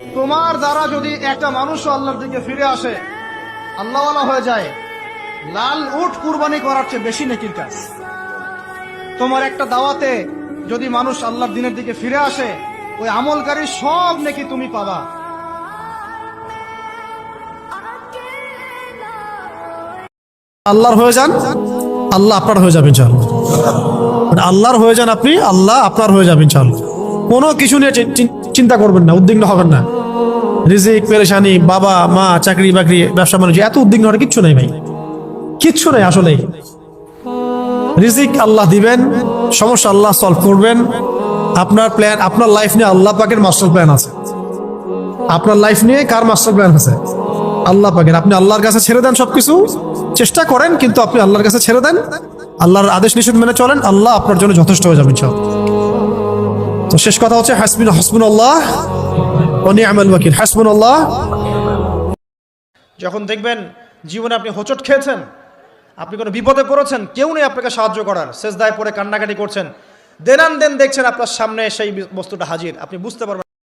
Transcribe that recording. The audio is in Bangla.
তোমার দ্বারা যদি একটা মানুষ আল্লাহর দিকে ফিরে আসে, আল্লাহওয়ালা হয়ে যায়, লাল উট কুরবানি করার চেয়ে বেশি নেকির কাজ। তোমার একটা দাওয়াতে যদি মানুষ আল্লাহর দিনের দিকে ফিরে আসে, ওই আমলকারী সব নেকি তুমি পাবা। আল্লাহর হয়ে যান, আল্লাহ আপনার হয়ে যাবেন মানে আল্লাহর হয়ে যান আপনি, আল্লাহ আপনার হয়ে যাবেন ইনশাআল্লাহ। কোনো কিছু নিয়ে চিন্তা করবেন না, উদ্বিগ্ন হবেন না। রিজিক, পেরেশানি, বাবা, মা, চাকরি বাকরি, ব্যবসা বাণিজ্য, এত উদ্বিগ্ন হওয়ার কিচ্ছু নেই ভাই। কিচ্ছু নেই আসলে রিজিক আল্লাহ দিবেন, সমস্যা আল্লাহ সলভ করবেন। আপনার প্ল্যান আপনার লাইফ নিয়ে আল্লাহ পাকের মাস্টার প্ল্যান আছে। আপনার লাইফ নিয়ে কার মাস্টার প্ল্যান আছে? আল্লাহ পাকের। আপনি আল্লাহর কাছে ছেড়ে দেন সবকিছু, চেষ্টা করেন, কিন্তু আপনি আল্লাহর কাছে ছেড়ে দেন। আল্লাহর আদেশ নিষেধ মেনে চলেন, আল্লাহ আপনার জন্য যথেষ্ট হয়ে যাবেন সব তো শেষ কথা হচ্ছে, হাসবিন হাসবুন আল্লাহ আমল ওয়াকিল। হাসবুন আল্লাহ যখন দেখবেন জীবনে আপনি হোঁচট খেয়েছেন, আপনি কোনো বিপদে পড়েছেন, কেউ নেই আপনাকে সাহায্য করার শেষ দায় পরে কান্নাকাটি করছেন, দেনান দেন দেখছেন আপনার সামনে সেই বস্তুটা হাজির, আপনি বুঝতে পারবেন